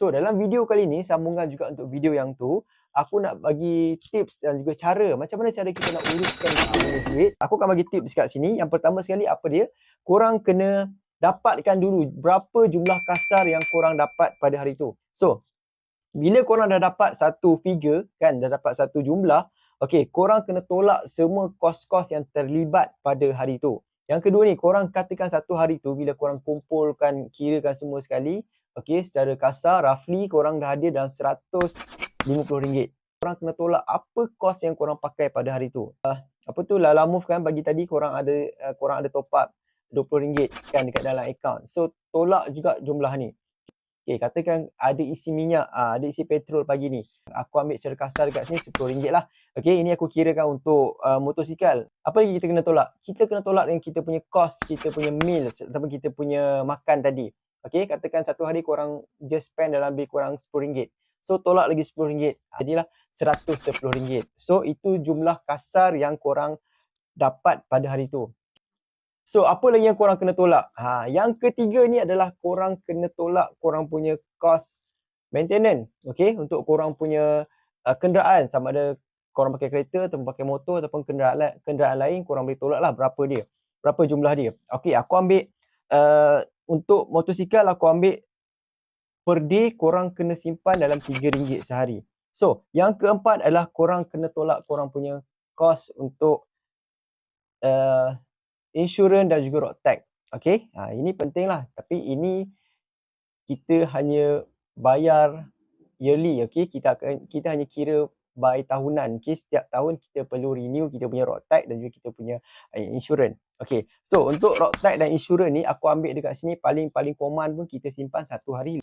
So dalam video kali ni sambungan juga untuk video yang tu, aku nak bagi tips dan juga cara macam mana cara kita nak uruskan duit. Aku akan bagi tips kat sini. Yang pertama sekali apa dia? Korang kena dapatkan dulu berapa jumlah kasar yang korang dapat pada hari tu. So, bila korang dah dapat satu figure kan, dah dapat satu jumlah, okay, korang kena tolak semua kos-kos yang terlibat pada hari tu. Yang kedua ni, korang katakan satu hari tu bila korang kumpulkan, kirakan semua sekali, okay, secara kasar, roughly korang dah ada dalam RM150. Korang kena tolak apa kos yang korang pakai pada hari tu. Uh, apa tu, Lala Move kan bagi tadi korang ada uh, korang ada top up RM20 kan dekat dalam account. So, tolak juga jumlah ni. Okay, katakan ada isi minyak, uh, ada isi petrol pagi ni. Aku ambil secara kasar dekat sini RM10 lah. Okay, ini aku kirakan untuk uh, motosikal. Apa lagi kita kena tolak? Kita kena tolak dengan kita punya cost, kita punya meals ataupun kita punya makan tadi. Okay, katakan satu hari korang just spend dalam lebih kurang RM10. So, tolak lagi RM10. Jadilah RM110. So, itu jumlah kasar yang korang dapat pada hari tu. So apa lagi yang korang kena tolak? Ha, yang ketiga ni adalah korang kena tolak korang punya cost maintenance. Okay, untuk korang punya uh, kenderaan sama ada korang pakai kereta ataupun pakai motor ataupun kenderaan, kenderaan lain korang boleh tolak lah berapa dia. Berapa jumlah dia. Okay, aku ambil uh, untuk motosikal aku ambil per day korang kena simpan dalam RM3 sehari. So, yang keempat adalah korang kena tolak korang punya cost untuk uh, insurans dan juga road tax. Okay, ha, ini penting lah. Tapi ini kita hanya bayar yearly. Okay, kita akan kita hanya kira by tahunan. Okay, setiap tahun kita perlu renew kita punya road tag dan juga kita punya eh, uh, insurans. Okay, so untuk road tag dan insurans ni aku ambil dekat sini paling-paling common pun kita simpan satu hari.